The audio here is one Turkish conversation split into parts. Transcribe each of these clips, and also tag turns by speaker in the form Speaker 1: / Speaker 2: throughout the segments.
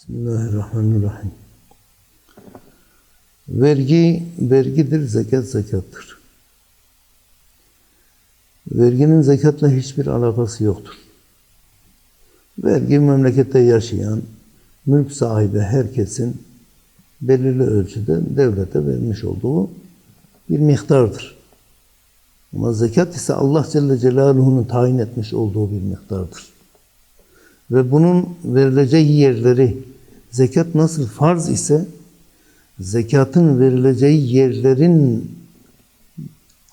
Speaker 1: Bismillahirrahmanirrahim. Vergi vergidir, zekat zekattır. Verginin zekatla hiçbir alakası yoktur. Vergi memlekette yaşayan, mülk sahibi herkesin belirli ölçüde devlete vermiş olduğu bir miktardır. Ama zekat ise Allah Celle Celaluhu'nun tayin etmiş olduğu bir miktardır. Ve bunun verileceği yerleri, zekat nasıl farz ise, zekatın verileceği yerlerin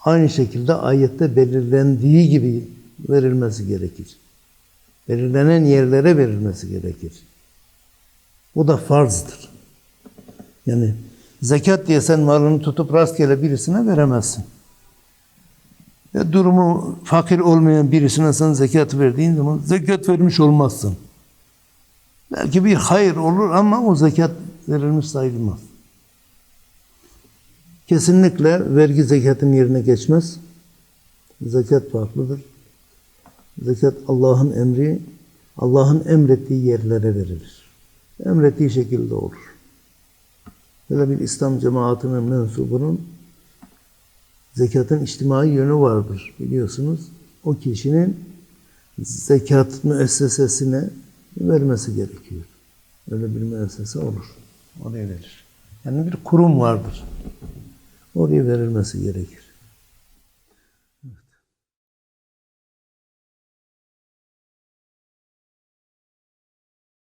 Speaker 1: aynı şekilde ayette belirlendiği gibi verilmesi gerekir. Belirlenen yerlere verilmesi gerekir. Bu da farzdır. Yani zekat diye sen malını tutup rastgele birisine veremezsin. Ya durumu fakir olmayan birisine sen zekat verdiğin zaman zekat vermiş olmazsın. Belki bir hayır olur ama o zekat verilmiş sayılmaz. Kesinlikle vergi zekatın yerine geçmez. Zekat farklıdır. Zekat Allah'ın emri, Allah'ın emrettiği yerlere verilir. Emrettiği şekilde olur. Böyle bir İslam cemaatinin mensubunun zekatın içtimai yönü vardır biliyorsunuz. O kişinin zekat müessesesine vermesi gerekiyor. Öyle bir müessese olur. Oraya verir. Yani bir kurum vardır. Oraya verilmesi gerekir.